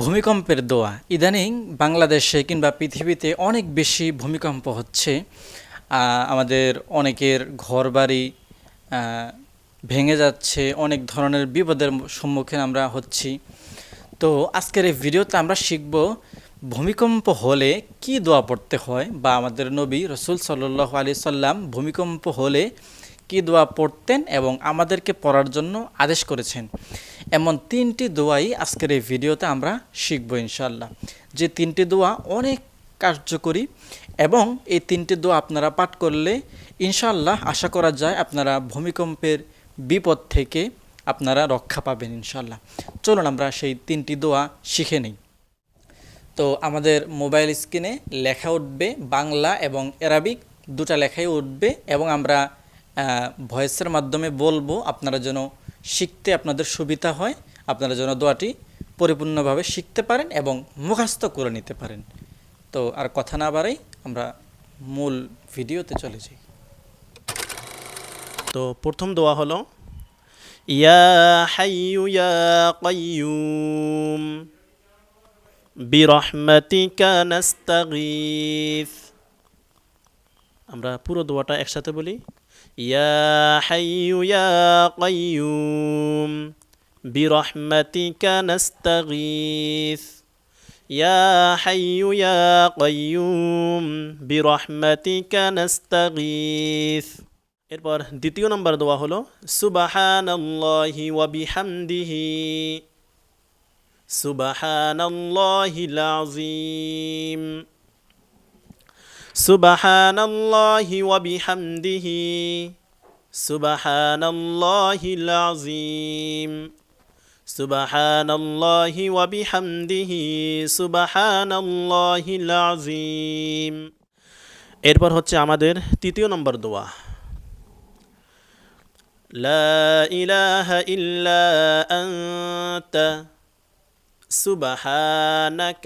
ভূমিকম্পের দোয়া। ইদানিং বাংলাদেশে কিংবা পৃথিবীতে অনেক বেশি ভূমিকম্প হচ্ছে। আমাদের অনেকের ঘরবাড়ি ভেঙে যাচ্ছে, অনেক ধরনের বিপদের সম্মুখীন আমরা হচ্ছি। তো আজকের এই ভিডিওতে আমরা শিখব ভূমিকম্প হলে কি দোয়া পড়তে হয় বা আমাদের নবী রসুল সাল্লাহ আলি সাল্লাম ভূমিকম্প হলে কি দোয়া পড়তেন এবং আমাদেরকে পড়ার জন্য আদেশ করেছেন। এমন তিনটি দোয়াই আজকের এই ভিডিওতে আমরা শিখব ইনশাল্লাহ যে তিনটি দোয়া অনেক কার্যকরী এবং এই তিনটি দোয়া আপনারা পাঠ করলে ইনশাল্লাহ আশা করা যায় আপনারা ভূমিকম্পের বিপদ থেকে আপনারা রক্ষা পাবেন ইনশাল্লাহ চলুন আমরা সেই তিনটি দোয়া শিখে নিই। তো আমাদের মোবাইল স্ক্রিনে লেখা উঠবে বাংলা এবং অ্যারাবিক, দুটা লেখাই উঠবে এবং আমরা ভয়েসের মাধ্যমে বলব, আপনারা যেন শিখতে আপনাদের সুবিধা হয়, আপনারা যেন দোয়াটি পরিপূর্ণভাবে শিখতে পারেন এবং মুখস্থ করে নিতে পারেন। তো আর কথা না বাড়াই, আমরা মূল ভিডিওতে চলে যাই। তো প্রথম দোয়া হলো, ইয়া হাইয়ু ইয়া কাইয়ুম, বিরহমাতিকা নাস্তাগীথ আমরা পুরো দোয়াটা একসাথে বলি ইয়া হাইয়ু ইয়া কাইয়ুম বিরহমাতিকা নাস্তাগীথ ইয়া হাইয়ু ইয়া কাইয়ুম বিরহমাতিকা নাস্তাগীথ এরপর দ্বিতীয় নম্বর দোয়া হলো, সুবাহানাল্লাহি ওয়া বিহামদিহি। সুবাহানাল্লাহিল আযীম। সুবাহানাল্লাহি ওয়া বিহামদিহি সুবাহানাল্লাহিল আযীম সুবাহানাল্লাহি ওয়া বিহামদিহি সুবাহানাল্লাহিল আযীম এরপর হচ্ছে আমাদের তৃতীয় নম্বর দোয়া لا إله إلا أنت سبحانك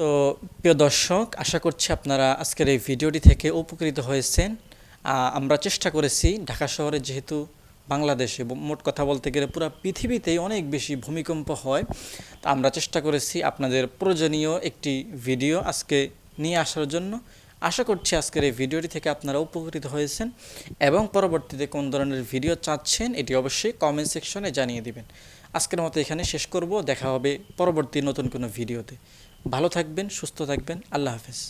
তো প্রিয় দর্শক, আশা করছি আপনারা আজকের এই ভিডিওটি থেকে উপকৃত হয়েছেন। আমরা চেষ্টা করেছি ঢাকা শহরে যেহেতু বাংলাদেশে মোট কথা বলতে গেলে পুরো পৃথিবীতেই অনেক বেশি ভূমিকম্প হয়, তা আমরা চেষ্টা করেছি আপনাদের প্রয়োজনীয় একটি ভিডিও আজকে নিয়ে আসার জন্য। আশা করছি আজকের এই ভিডিওটি থেকে আপনারা উপকৃত হয়েছেন এবং পরবর্তীতে কোন ধরনের ভিডিও চাচ্ছেন, এটি অবশ্যই কমেন্ট সেকশনে জানিয়ে দিবেন। আজকের মতো এখানে শেষ করব। দেখা হবে পরবর্তী নতুন কোনো ভিডিওতে। ভালো থাকবেন, সুস্থ থাকবেন। আল্লাহ হাফেজ।